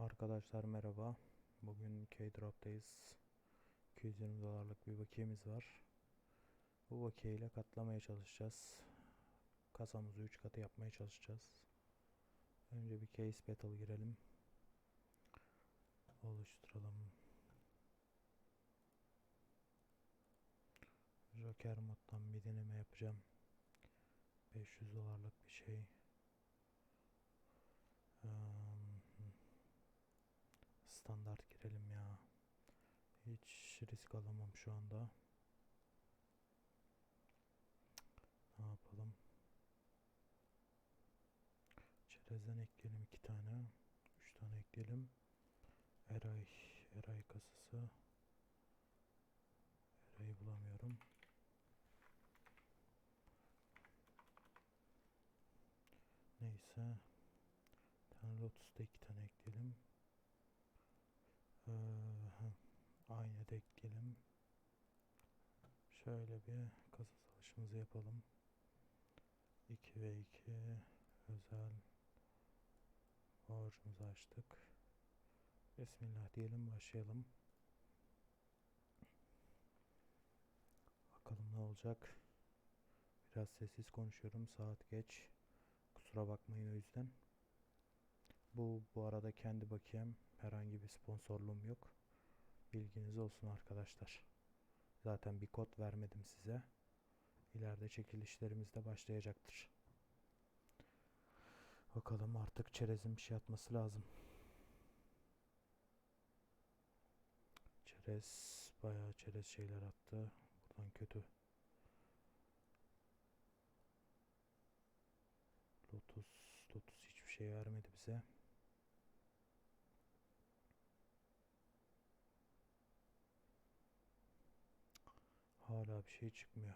Arkadaşlar merhaba. Bugün K-Drop'tayız. 220 dolarlık bir bakiyemiz var. Bu bakiye ile katlamaya çalışacağız. Kasamızı 3 katı yapmaya çalışacağız. Önce bir case battle girelim. Oluşturalım. Joker moddan bir deneme yapacağım. 500 dolarlık bir şey. Standart girelim ya. Hiç risk alamam şu anda. Ne yapalım? Çerezden ekleyelim iki tane. Üç tane ekleyelim. Eray, Eray kasası. Eray'ı bulamıyorum. Neyse. Bir Lotus'ta iki tane ekleyelim. Ee, ekleyelim. Şöyle bir kasa savaşımızı yapalım. 2 ve 2 özel borcumuzu açtık. Bismillah diyelim başlayalım. Bakalım ne olacak. Biraz sessiz konuşuyorum. Saat geç. Kusura bakmayın o yüzden. Bu bu arada kendi bakiyem. Herhangi bir sponsorluğum yok. Bilginiz olsun arkadaşlar. Zaten bir kod vermedim size. İleride çekilişlerimiz de başlayacaktır. Bakalım artık çerezin bir şey atması lazım. Çerez bayağı çerez şeyler attı. Buradan kötü. Lotus, Lotus hiçbir şey vermedi bize. Hala bir şey çıkmıyor.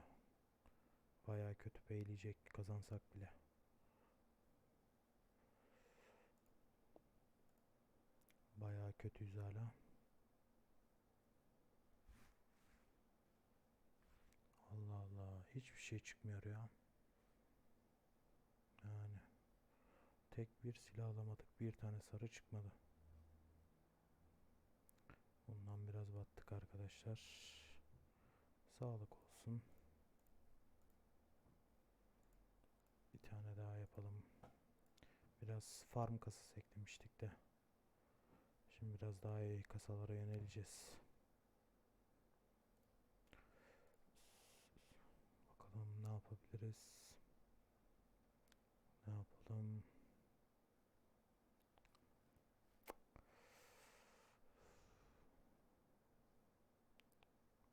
Bayağı kötü beyleyecek kazansak bile. Bayağı kötüyüz hala. Allah Allah. Hiçbir şey çıkmıyor ya. Yani. Tek bir silah alamadık. Bir tane sarı çıkmadı. Bundan biraz battık arkadaşlar. Sağlık olsun. Bir tane daha yapalım. Biraz farm kasası eklemiştik de. Şimdi biraz daha iyi kasalara yöneleceğiz. Bakalım ne yapabiliriz. Ne yapalım?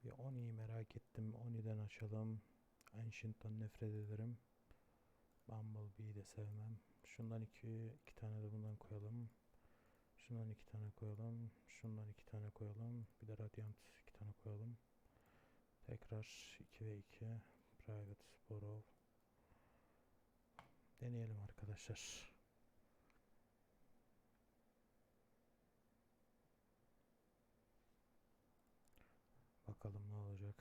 Bir Oni'yi merak ettim. Oni'den açalım. Ancient'tan nefret ederim. Bumblebee'yi de sevmem. Şundan iki, iki tane de bundan koyalım. Şundan iki tane koyalım. Şundan iki tane koyalım. Bir de Radiant iki tane koyalım. Tekrar 2 ve 2. Private Borrow. Deneyelim arkadaşlar. Bakalım ne olacak.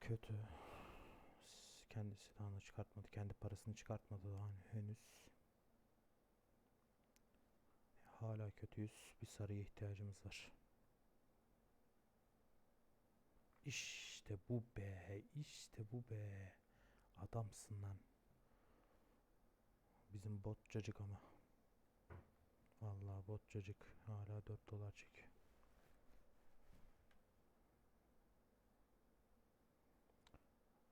Kötü. Kendi silahını çıkartmadı. Kendi parasını çıkartmadı daha henüz. Hala kötüyüz. Bir sarıya ihtiyacımız var. İşte bu be. İşte bu be. Adamsın lan. Bizim bot cacık ama. Vallahi bot cacık. Hala 4 dolar çekiyor.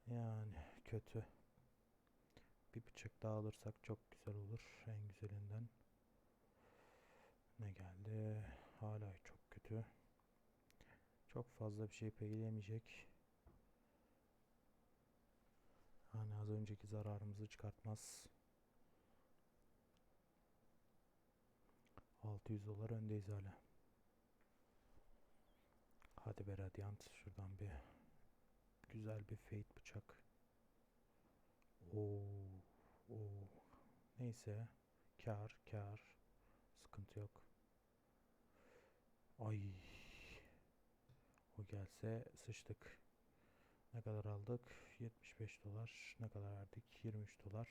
Yani kötü. Bir bıçak daha alırsak çok güzel olur. En güzelinden. Ne geldi? Hala çok kötü. Çok fazla bir şey peyleyemeyecek. Hani az önceki zararımızı çıkartmaz. 600 dolar öndeyiz hala. Hadi be Radiant şuradan bir güzel bir fate bıçak. Oo, oo. Neyse. Kar, kar. Sıkıntı yok. Ay. O gelse sıçtık. Ne kadar aldık? 75 dolar. Ne kadar verdik? 23 dolar.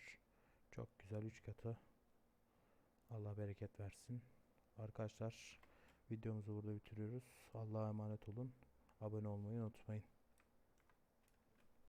Çok güzel 3 katı. Allah bereket versin. Arkadaşlar videomuzu burada bitiriyoruz. Allah'a emanet olun. Abone olmayı unutmayın.